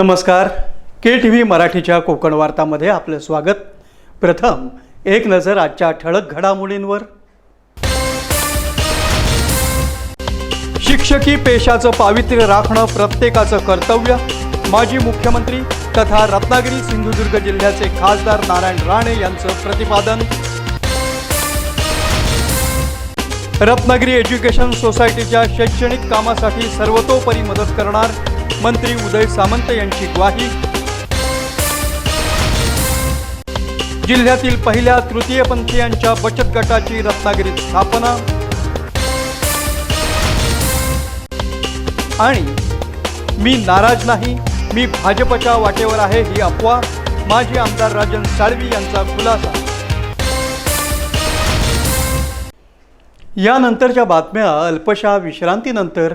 नमस्कार. के T V मराठीच्या कोकण वार्तामध्ये आपलं स्वागत. प्रथम एक नजर आजच्या ठळक घडामोडींवर. शिक्षकी पेशाचं पावित्र्य राखणं प्रत्येकाचं कर्तव्य. माजी मुख्यमंत्री तथा रत्नागिरी सिंधुदुर्ग जिल्ह्याचे खासदार नारायण राणे यांचं प्रतिपादन. रत्नागिरी एज्युकेशन सोसायटीच्या शैक्षणिक कामासाठी सर्वतोपरी मदत करणार मंत्री उदय सामंत यांची ग्वाही. जिल्ह्यातील पहिल्या तृतीयपंथीयांच्या बचत गटाची रत्नागिरीत स्थापना. आणि मी नाराज नाही मी भाजपच्या वाटेवर आहे ही अफवा. माजी आमदार राजन साळवी यांचा खुलासा. यानंतरच्या बातम्या अल्पशा विश्रांतीनंतर.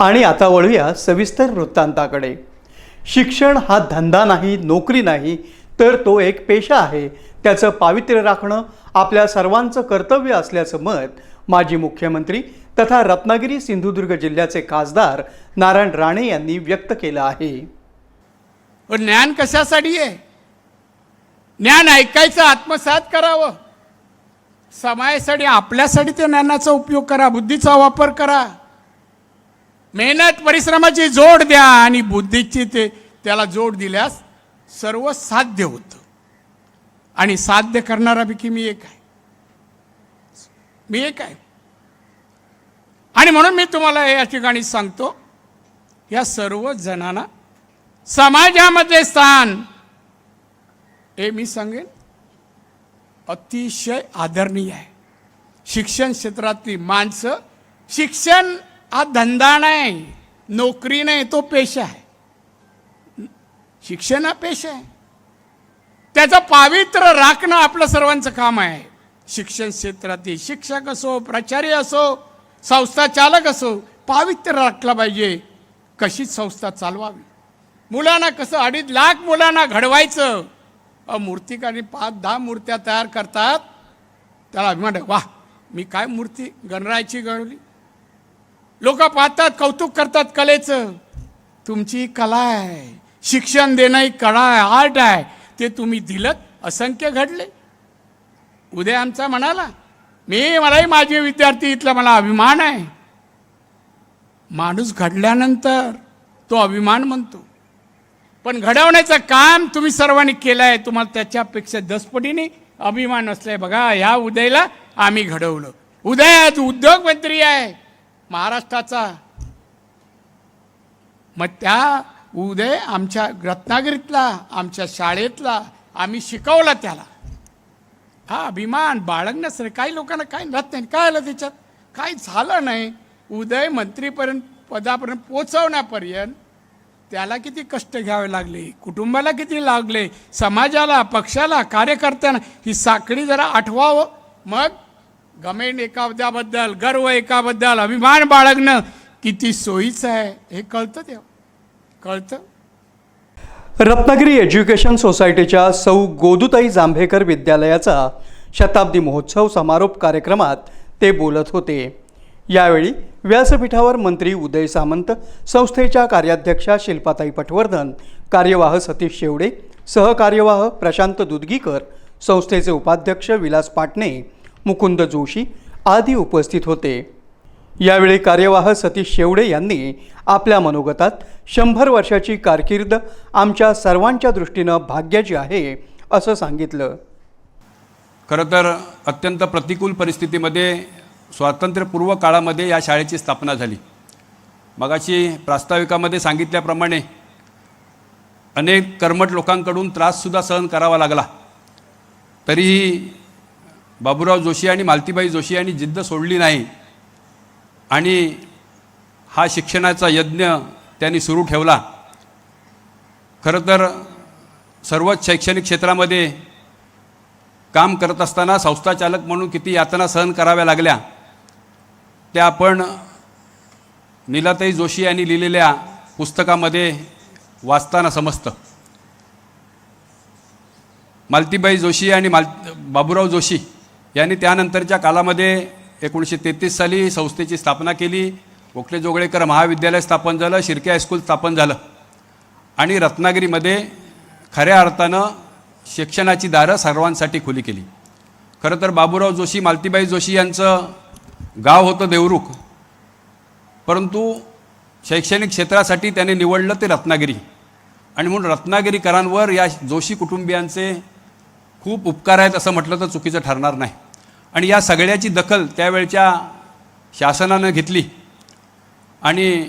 आणि आता वळूया सविस्तर वृत्तांताकडे. शिक्षण हा धंदा नाही नोकरी नाही तर तो एक पेशा आहे. त्याचं पावित्र्य राखणं आपल्या सर्वांचं कर्तव्य असल्याचं मत माजी मुख्यमंत्री तथा रत्नागिरी सिंधुदुर्ग जिल्ह्याचे खासदार नारायण राणे यांनी व्यक्त केलं आहे. ज्ञान कशासाठी आहे? ज्ञान ऐकायचं आत्मसात करावं. समाजासाठी आपल्यासाठी त्या ज्ञानाचा उपयोग करा बुद्धीचा वापर करा. मेहनत परिश्रमाची जोड द्या आणि बुद्धीची ते त्याला जोड दिल्यास सर्व साध्य होतं. आणि साध्य करणाऱ्यापैकी मी एक आहे. मी एक आहे. आणि म्हणून मी तुम्हाला या ठिकाणी सांगतो या सर्व जणांना समाजामध्ये स्थान. हे मी सांगेन अतिशय आदरणीय आहे. शिक्षण क्षेत्रातली माणसं शिक्षण हा धंदा नाही नोकरी नाही तो पेशा आहे. शिक्षण हा पेशा आहे. त्याचं पावित्र्य राखणं आपलं सर्वांचं काम आहे. शिक्षण क्षेत्रातील शिक्षक असो प्राचार्य असो संस्था चालक असो पावित्र्य राखलं पाहिजे. कशी संस्था चालवावी. मुलांना कसं अडीच लाख मुलांना घडवायचं. अ पाच दहा मूर्त्या तयार करतात. त्याला अभिमान वा मी काय मूर्ती गणरायची घडवली लोक पाहतात कौतुक करतात कलेचं. तुमची कला आहे शिक्षण देणं ही कला आहे आर्ट आहे. ते तुम्ही दिलं असंख्य घडले. उद्या आमचा म्हणाला मी मलाही माझे विद्यार्थी इथला मला अभिमान आहे. माणूस घडल्यानंतर तो अभिमान म्हणतो. पण घडवण्याचं काम तुम्ही सर्वांनी केलं आहे तुम्हाला त्याच्यापेक्षा दसपटीने अभिमान असलाय. बघा ह्या उदयला आम्ही घडवलं. उदय आज उद्योगमंत्री आहे. महाराष्ट्राचा. मग त्या उदय आमच्या रत्नागिरीतला आमच्या शाळेतला आम्ही शिकवला त्याला. हा अभिमान बाळगण्यास काही लोकांना काय राहत नाही. काय आलं त्याच्यात? काय झालं नाही? उदय मंत्रीपर्यंत पदापर्यंत पोचवण्यापर्यंत त्याला किती कष्ट घ्यावे लागले? कुटुंबाला किती लागले? समाजाला पक्षाला कार्यकर्त्यांना ही साखळी जरा आठवावं. मग गमेंड एकाबद्दल गर्व एकाबद्दल अभिमान बाळगणं किती सोयीचं आहे हे कळतं तेव्हा. कळतं. रत्नागिरी एज्युकेशन सोसायटीच्या सौ गोदुताई जांभेकर विद्यालयाचा शताब्दी महोत्सव समारोप कार्यक्रमात ते बोलत होते. यावेळी व्यासपीठावर मंत्री उदय सामंत संस्थेच्या कार्याध्यक्षा शिल्पाताई पटवर्धन कार्यवाह सतीश शेवडे सहकार्यवाह प्रशांत दुधगीकर संस्थेचे उपाध्यक्ष विलास पाटणे मुकुंद जोशी आदी उपस्थित होते. यावेळी कार्यवाह सतीश शेवडे यांनी आपल्या मनोगतात शंभर वर्षाची कारकीर्द आमच्या सर्वांच्या दृष्टीनं भाग्याची आहे असं सांगितलं. खरं तर अत्यंत प्रतिकूल परिस्थितीमध्ये स्वातंत्र्यपूर्व काळामध्ये या शाळेची स्थापना झाली. मगाशी प्रास्ताविकामध्ये सांगितल्याप्रमाणे अनेक कर्मठ लोकांकडून त्राससुद्धा सहन करावा लागला. तरीही बाबूराव जोशी आणि मालतीबाई जोशी यांनी जिद्द सोडली नाही. आणि हा शिक्षणाचा यज्ञ त्यांनी सुरू ठेवला. खरं तर सर्वच शैक्षणिक क्षेत्रामध्ये काम करत असताना संस्थाचालक म्हणून किती यातना सहन कराव्या लागल्या. त्या आपण निलाताई जोशी यांनी लिहिलेल्या पुस्तकामध्ये वाचताना समजतं. मालतीबाई जोशी आणि माल बाबूराव जोशी यांनी त्यानंतरच्या कालामध्ये एकोणीसशे तेहतीस साली संस्थेची स्थापना केली. ओखले जोगळेकर महाविद्यालय स्थापन झालं शिर्के हायस्कूल स्थापन झालं. आणि रत्नागिरीमध्ये खऱ्या अर्थानं शिक्षणाची दारं सर्वांसाठी खुली केली. खरं तर बाबूराव जोशी मालतीबाई जोशी यांचं गाव होतं देवरुख. परंतु शैक्षणिक क्षेत्रासाठी त्याने निवडलं ते रत्नागिरी. आणि म्हणून रत्नागिरीकरांवर या जोशी कुटुंबियांचे खूप उपकार आहेत असं म्हटलं तर चुकीचं ठरणार नाही. आणि या सगळ्याची दखल त्यावेळच्या शासनानं घेतली. आणि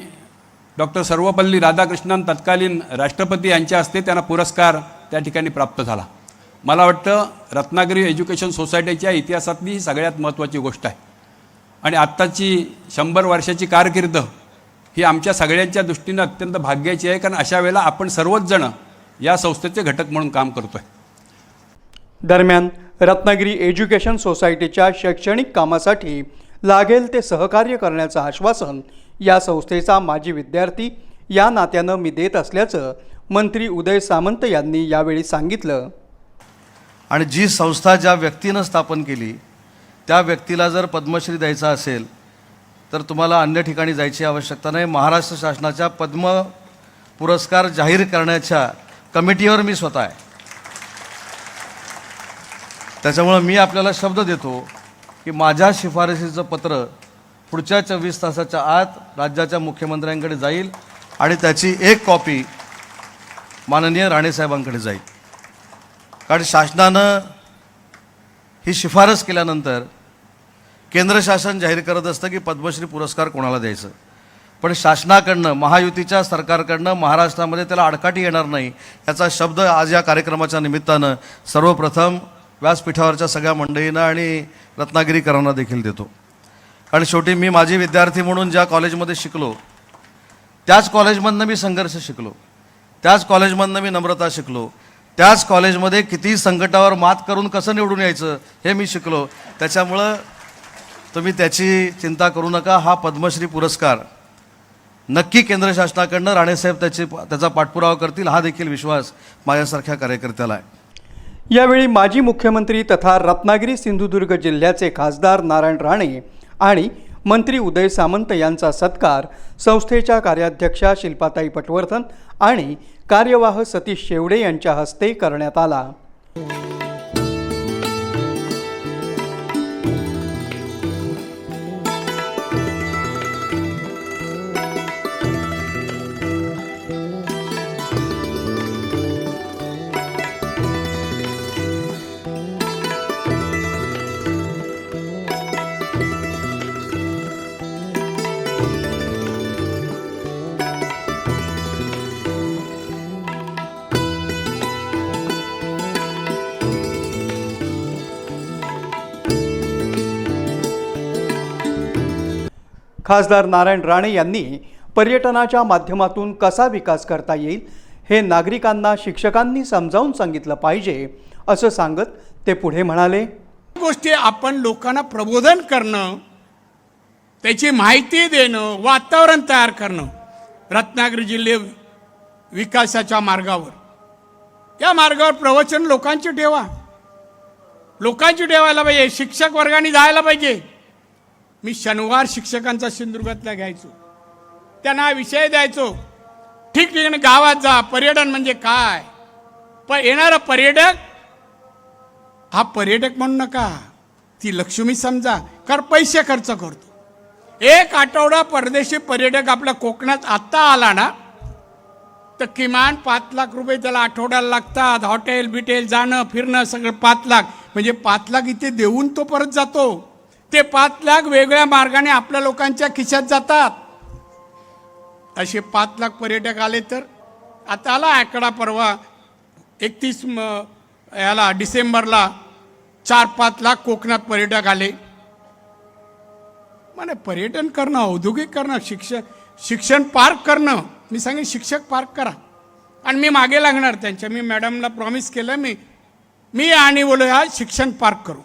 डॉक्टर सर्वपल्ली राधाकृष्णन तत्कालीन राष्ट्रपती यांच्या हस्ते त्यांना पुरस्कार त्या ठिकाणी प्राप्त झाला. मला वाटतं रत्नागिरी एज्युकेशन सोसायटीच्या इतिहासातली ही सगळ्यात महत्त्वाची गोष्ट आहे. आणि आत्ताची शंभर वर्षाची कारकीर्द ही आमच्या सगळ्यांच्या दृष्टीनं अत्यंत भाग्याची आहे कारण अशा वेळेला आपण सर्वच जण या संस्थेचे घटक म्हणून काम करतो आहे दरम्यान रत्नागिरी एज्युकेशन सोसायटीच्या शैक्षणिक कामासाठी लागेल ते सहकार्य करण्याचं आश्वासन या संस्थेचा माजी विद्यार्थी या नात्यानं मी देत असल्याचं मंत्री उदय सामंत यांनी यावेळी सांगितलं. आणि जी संस्था ज्या व्यक्तीनं स्थापन केली त्या व्यक्तीला जर पद्मश्री द्यायचा असेल तर तुम्हाला अन्य ठिकाणी जायची आवश्यकता नाही. महाराष्ट्र शासनाच्या पद्म पुरस्कार जाहीर करण्याच्या कमिटीवर मी स्वतः आहे. त्याच्यामुळं मी आपल्याला शब्द देतो की माझ्या शिफारशीचं पत्र पुढच्या चोवीस तासाच्या आत राज्याच्या मुख्यमंत्र्यांकडे जाईल आणि त्याची एक कॉपी माननीय राणेसाहेबांकडे जाईल. कारण शासनानं ही शिफारस केल्यानंतर केंद्र शासन जाहीर करत असतं की पद्मश्री पुरस्कार कोणाला द्यायचं? पण शासनाकडनं महायुतीच्या सरकारकडनं महाराष्ट्रामध्ये त्याला आडकाठी येणार नाही याचा शब्द आज या कार्यक्रमाच्या निमित्तानं सर्वप्रथम व्यासपीठावरच्या सगळ्या मंडळींना आणि रत्नागिरीकरांना देखील देतो. कारण शेवटी मी माझी विद्यार्थी म्हणून ज्या कॉलेजमध्ये शिकलो त्याच कॉलेजमधनं मी संघर्ष शिकलो त्याच कॉलेजमधनं मी नम्रता शिकलो त्याच कॉलेजमध्ये किती संकटावर मात करून कसं निवडून यायचं हे मी शिकलो. त्याच्यामुळं तुम्ही त्याची चिंता करू नका. हा पद्मश्री पुरस्कार नक्की केंद्र शासनाकडनं राणेसाहेब त्याची त्याचा पाठपुरावा करतील. हा देखील विश्वास माझ्यासारख्या कार्यकर्त्याला आहे. यावेळी माजी मुख्यमंत्री तथा रत्नागिरी सिंधुदुर्ग जिल्ह्याचे खासदार नारायण राणे आणि मंत्री उदय सामंत यांचा सत्कार संस्थेच्या कार्याध्यक्षा शिल्पाताई पटवर्धन आणि कार्यवाह सतीश शेवडे यांच्या हस्ते करण्यात आला. खासदार नारायण राणे यांनी पर्यटनाच्या माध्यमातून कसा विकास करता येईल हे नागरिकांना शिक्षकांनी समजावून सांगितलं पाहिजे असं सांगत ते पुढे म्हणाले. गोष्टी आपण लोकांना प्रबोधन करणं त्याची माहिती देणं वातावरण तयार करणं रत्नागिरी जिल्हे विकासाच्या मार्गावर. या मार्गावर प्रवचन लोकांची ठेवा. लोकांची ठेवायला पाहिजे शिक्षक वर्गाने जायला पाहिजे. मी शनिवार शिक्षकांचा सिंधुदुर्गातला घ्यायचो. त्यांना विषय द्यायचो. ठिकठिकाणी गावात जा पर्यटन म्हणजे काय? पण येणारा पर्यटक हा पर्यटक म्हणू नका. ती लक्ष्मी समजा कर पैसे खर्च करतो. एक आठवडा परदेशी पर्यटक आपल्या कोकणात आत्ता आला ना तर किमान पाच लाख रुपये त्याला आठवड्याला लागतात. हॉटेल बिटेल जाणं फिरणं सगळं पाच लाख. म्हणजे पाच लाख इथे देऊन तो परत जातो. ते पाच लाख वेगळ्या मार्गाने आपल्या लोकांच्या खिशात जातात. असे पाच लाख पर्यटक आले तर आता आला आकडा परवा एकतीस याला डिसेंबरला चार पाच लाख कोकणात पर्यटक आले. म्हणे पर्यटन करणं औद्योगिक करणं शिक्षण शिक्षण पार्क करणं मी सांगेन शिक्षक पार्क करा. आणि मी मागे लागणार त्यांच्या मी मॅडमला प्रॉमिस केलं मी मी आणि बोलो हा शिक्षण पार्क करू.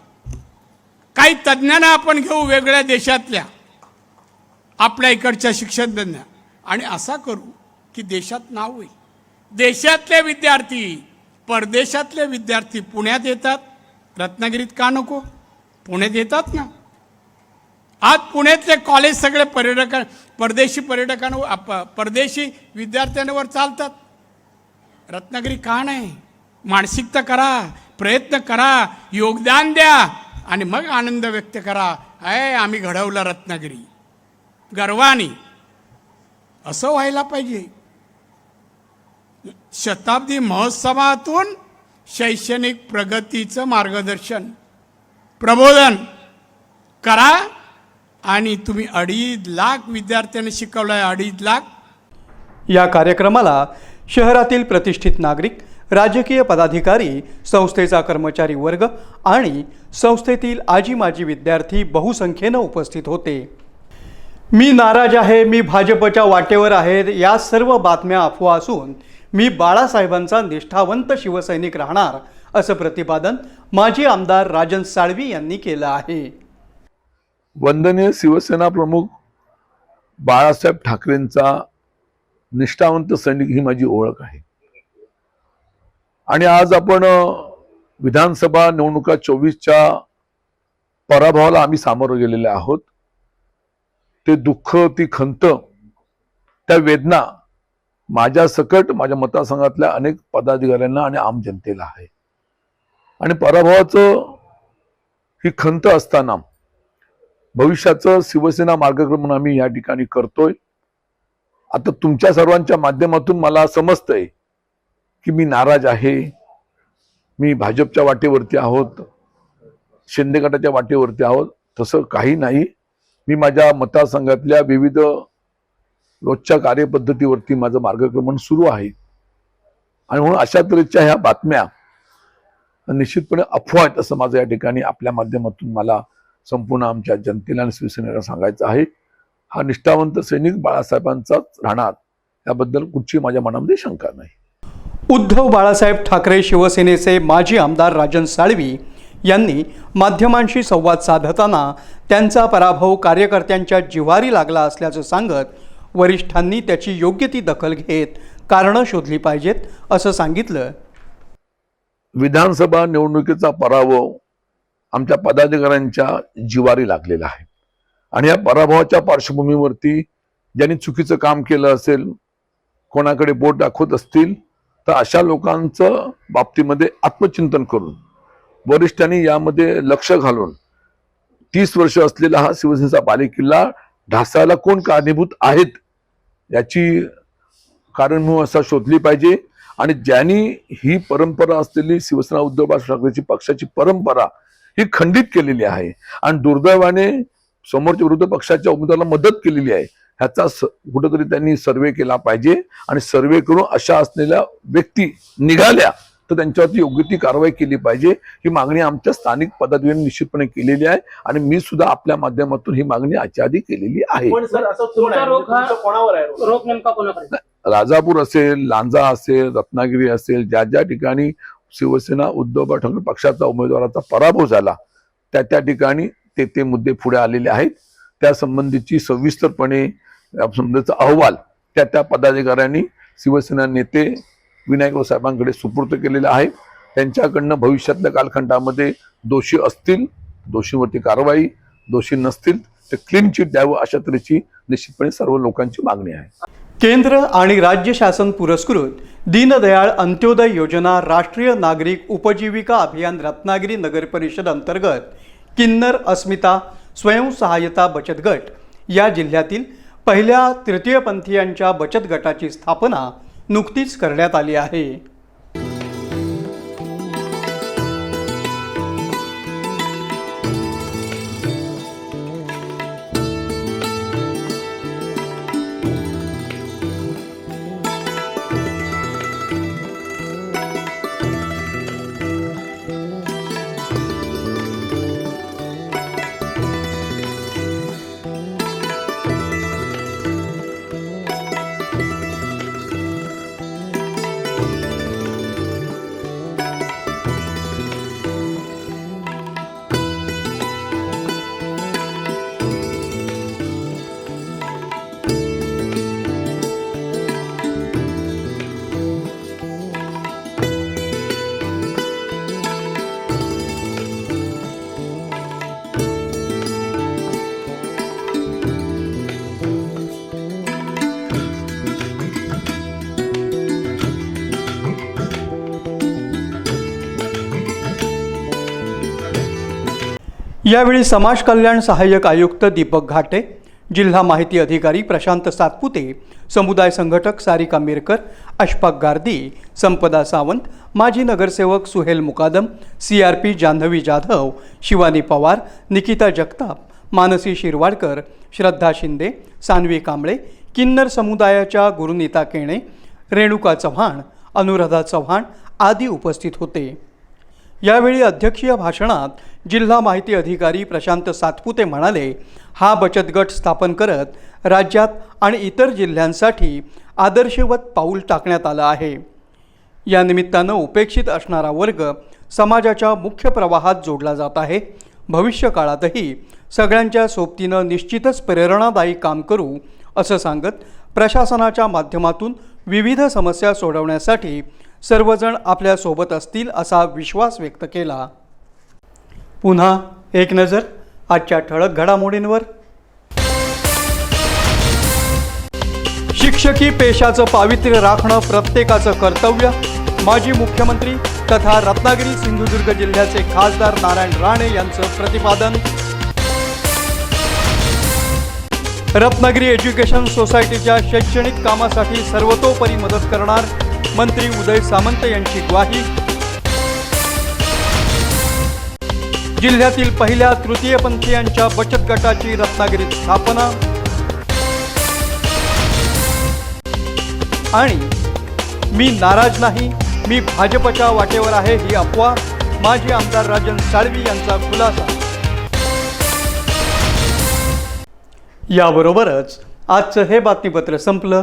काही तज्ज्ञांना आपण घेऊ वेगळ्या देशातल्या आपल्या इकडच्या शिक्षणतज्ञ आणि असा करू की देशात नाव होईल. देशातले विद्यार्थी परदेशातले विद्यार्थी पुण्यात येतात. रत्नागिरीत का नको? पुण्यात येतात ना. आज पुण्यातले कॉलेज सगळे पर्यटक परदेशी पर्यटकांवर आप- परदेशी विद्यार्थ्यांवर चालतात. रत्नागिरी का नाही? मानसिकता करा प्रयत्न करा योगदान द्या. आणि मग आनंद व्यक्त करा. अय आम्ही घडवलं रत्नागिरी. गर्वानी. असं व्हायला पाहिजे. शताब्दी महोत्सवातून शैक्षणिक प्रगतीचं मार्गदर्शन प्रबोधन करा आणि तुम्ही अडीच लाख विद्यार्थ्यांनी शिकवलं आहे अडीच लाख. या कार्यक्रमाला शहरातील प्रतिष्ठित नागरिक राजकीय पदाधिकारी संस्थेचा कर्मचारी वर्ग आणि संस्थेतील आजी माजी विद्यार्थी बहुसंख्येनं उपस्थित होते. मी नाराज आहे मी भाजपच्या वाटेवर आहे या सर्व बातम्या अफवा असून मी बाळासाहेबांचा निष्ठावंत शिवसैनिक राहणार असं प्रतिपादन माजी आमदार राजन साळवी यांनी केलं आहे. वंदनीय शिवसेना प्रमुख बाळासाहेब ठाकरेंचा निष्ठावंत सैनिक ही माझी ओळख आहे. आणि आज आपण विधानसभा निवडणुका चोवीसच्या पराभवाला आम्ही सामोरं गेलेले आहोत. ते दुःख ती खंत त्या वेदना माझ्या सकट माझ्या मतदारसंघातल्या अनेक पदाधिकाऱ्यांना आणि आम जनतेला आहे. आणि पराभवाचं ही खंत असताना भविष्याचं शिवसेना मार्गक्रमण आम्ही या ठिकाणी करतोय. आता तुमच्या सर्वांच्या माध्यमातून मला समजतंय की मी नाराज आहे. मी भाजपच्या वाटेवरती आहोत. शिंदे गटाच्या वाटेवरती आहोत. तसं काही नाही. मी माझ्या मतदारसंघातल्या विविध रोजच्या कार्यपद्धतीवरती माझं मार्गक्रमण सुरू आहे. आणि म्हणून अशा तऱ्हेच्या ह्या बातम्या निश्चितपणे अफवा आहेत असं माझं या ठिकाणी आपल्या माध्यमातून मला संपूर्ण आमच्या जनतेला आणि शिवसेनेला सांगायचं आहे. हा निष्ठावंत सैनिक बाळासाहेबांचाच राहणार. याबद्दल कुठची माझ्या मनामध्ये शंका नाही. उद्धव बाळासाहेब ठाकरे शिवसेनेचे माजी आमदार राजन साळवी यांनी माध्यमांशी संवाद साधताना त्यांचा पराभव कार्यकर्त्यांच्या जिव्हारी लागला असल्याचं सांगत वरिष्ठांनी त्याची योग्य ती दखल घेत कारणं शोधली पाहिजेत असं सांगितलं. विधानसभा निवडणुकीचा पराभव आमच्या पदाधिकाऱ्यांच्या जिवारी लागलेला आहे. आणि या पराभवाच्या पार्श्वभूमीवरती ज्यांनी चुकीचं काम केलं असेल कोणाकडे बोट दाखवत असतील तर अशा लोकांचं बाबतीमध्ये आत्मचिंतन करून वरिष्ठांनी यामध्ये लक्ष घालून तीस वर्ष असलेला हा शिवसेनेचा बालेकिल्ला ढासायला कोण कारणीभूत आहेत याची कारणभूम असा शोधली पाहिजे. आणि ज्यांनी ही परंपरा असलेली शिवसेना उद्धव बाळासाहेब ठाकरेची पक्षाची परंपरा ही खंडित केलेली आहे आणि दुर्दैवाने समोरच्या विरोधी पक्षाच्या उमेदवाराला मदत केलेली आहे ह्याचा स- कुठंतरी त्यांनी सर्वे केला पाहिजे आणि सर्वे करून अशा असलेल्या व्यक्ती निघाल्या तर त्यांच्यावरती योग्य ती कारवाई केली पाहिजे. ही मागणी आमच्या स्थानिक पदाधिकाऱ्यांनी निश्चितपणे केलेली आहे आणि मी सुद्धा आपल्या माध्यमातून ही मागणी आजच्या आधी केलेली आहे. पण सर असं कोण तुमचा आहे रोग हा- तुमचा कोणावर आहे रोग? रोग नेमका कोणाकडे? राजापूर असेल लांजा असेल रत्नागिरी असेल ज्या ज्या ठिकाणी शिवसेना उद्धव ठाकरे पक्षाचा उमेदवाराचा पराभव झाला त्या त्या ठिकाणी ते ते मुद्दे पुढे आलेले आहेत. त्यासंबंधीची सविस्तरपणे या संबंधीचा अहवाल त्या त्या पदाधिकाऱ्यांनी शिवसेना नेते विनायक साहेबांकडे सुपूर्द केलेला आहे. त्यांच्याकडनं भविष्यातल्या कालखंडामध्ये दोषी असतील दोषींवरती कारवाई दोषी नसतील तर क्लीन चिट द्यावं अशा तऱ्हेची निश्चितपणे सर्व लोकांची मागणी आहे. केंद्र आणि राज्य शासन पुरस्कृत दीनदयाळ अंत्योदय योजना राष्ट्रीय नागरिक उपजीविका अभियान रत्नागिरी नगर परिषद अंतर्गत किन्नर अस्मिता स्वयंसहाय्यता बचत गट या जिल्ह्यातील पहिल्या तृतीयपंथीयांच्या बचत गटाची स्थापना नुकतीच करण्यात आली आहे. यावेळी समाज कल्याण सहाय्यक आयुक्त दीपक घाटे जिल्हा माहिती अधिकारी प्रशांत सातपुते समुदाय संघटक सारिका मिरकर अशफाक गार्दी संपदा सावंत माजी नगरसेवक Suhel Mukadam C R P Janhavi Jadhav Shivani Pawar Nikita Jagtap Mansi Shirwadkar Shraddha Shinde Sanvi Kamble किन्नर समुदायाच्या गुरुनीता केणे रेणुका चव्हाण अनुराधा चव्हाण आदी उपस्थित होते. यावेळी अध्यक्षीय भाषणात जिल्हा माहिती अधिकारी प्रशांत सातपुते म्हणाले हा बचत गट स्थापन करत राज्यात आणि इतर जिल्ह्यांसाठी आदर्शवत पाऊल टाकण्यात आलं आहे. या निमित्तानं उपेक्षित असणारा वर्ग समाजाच्या मुख्य प्रवाहात जोडला जात आहे. भविष्य काळातही सगळ्यांच्या सोबतीनं निश्चितच प्रेरणादायी काम करू असं सांगत प्रशासनाच्या माध्यमातून विविध समस्या सोडवण्यासाठी सर्वजण आपल्यासोबत असतील असा विश्वास व्यक्त केला. पुन्हा एक नजर आजच्या ठळक घडामोडींवर. शिक्षकी पेशाचं पावित्र्य राखणं प्रत्येकाचं कर्तव्य. माजी मुख्यमंत्री तथा रत्नागिरी सिंधुदुर्ग जिल्ह्याचे खासदार नारायण राणे यांचं प्रतिपादन. रत्नागिरी एज्युकेशन सोसायटीच्या शैक्षणिक कामासाठी सर्वतोपरी मदत करणार मंत्री उदय सामंत यांची ग्वाही. जिल्ह्यातील पहिल्या तृतीयपंथीयांच्या बचत गटाची रत्नागिरीत स्थापना. आणि मी नाराज नाही मी भाजपच्या वाटेवर आहे ही अफवा. माजी आमदार राजन साळवी यांचा खुलासा. याबरोबरच आजचं हे बातमीपत्र संपलं.